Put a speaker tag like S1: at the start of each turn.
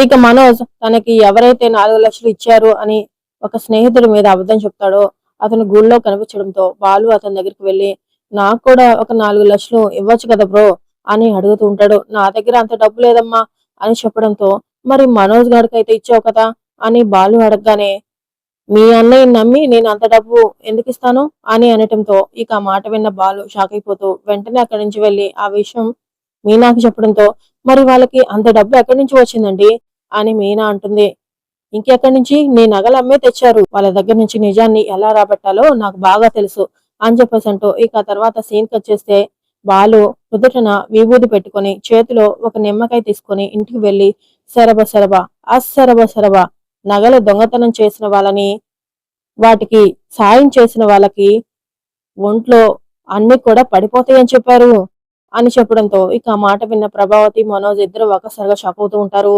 S1: ఇక మనోజ్ తనకి ఎవరైతే నాలుగు లక్షలు ఇచ్చారు అని ఒక స్నేహితుడి మీద అబద్ధం చెప్తాడో అతను గుళ్ళో కనిపించడంతో బాలు అతని దగ్గరికి వెళ్ళి నాకు కూడా ఒక నాలుగు లక్షలు ఇవ్వచ్చు కదా బ్రో అని అడుగుతూ ఉంటాడు. నా దగ్గర అంత డబ్బు లేదమ్మా అని చెప్పడంతో మరి మనోజ్ గారికి అయితే ఇచ్చావు కదా అని బాలు అడగగానే మీ అన్నయ్య నమ్మి నేను అంత డబ్బు ఎందుకు ఇస్తాను అని అనటంతో ఇక ఆ మాట విన్న బాలు షాక్ అయిపోతూ వెంటనే అక్కడి నుంచి వెళ్ళి ఆ విషయం మీనాకి చెప్పడంతో మరి వాళ్ళకి అంత డబ్బు ఎక్కడి నుంచి వచ్చిందండి? అని మీనా అంటుంది. ఇంకెక్కడి నుంచి? నీ నగలు అమ్మే తెచ్చారు. వాళ్ళ దగ్గర నుంచి నిజాన్ని ఎలా రాబట్టాలో నాకు బాగా తెలుసు అని చెప్పేసి అంటూ ఇక తర్వాత సీన్ కట్ చేస్తే బాలు నుదుటన విభూది పెట్టుకొని చేతిలో ఒక నిమ్మకాయ తీసుకొని ఇంటికి వెళ్ళి సరబ సరబ అసరబ సరబ నగలు దొంగతనం చేసిన వాళ్ళని వాటికి సాయం చేసిన వాళ్ళకి ఒంట్లో అన్ని కూడా పడిపోతాయని చెప్పారు. అని చెప్పడంతో ఇక ఆ మాట విన్న ప్రభావతి మనోజ్ ఇద్దరు ఒకసారిగా షాక్ అవుతూ ఉంటారు.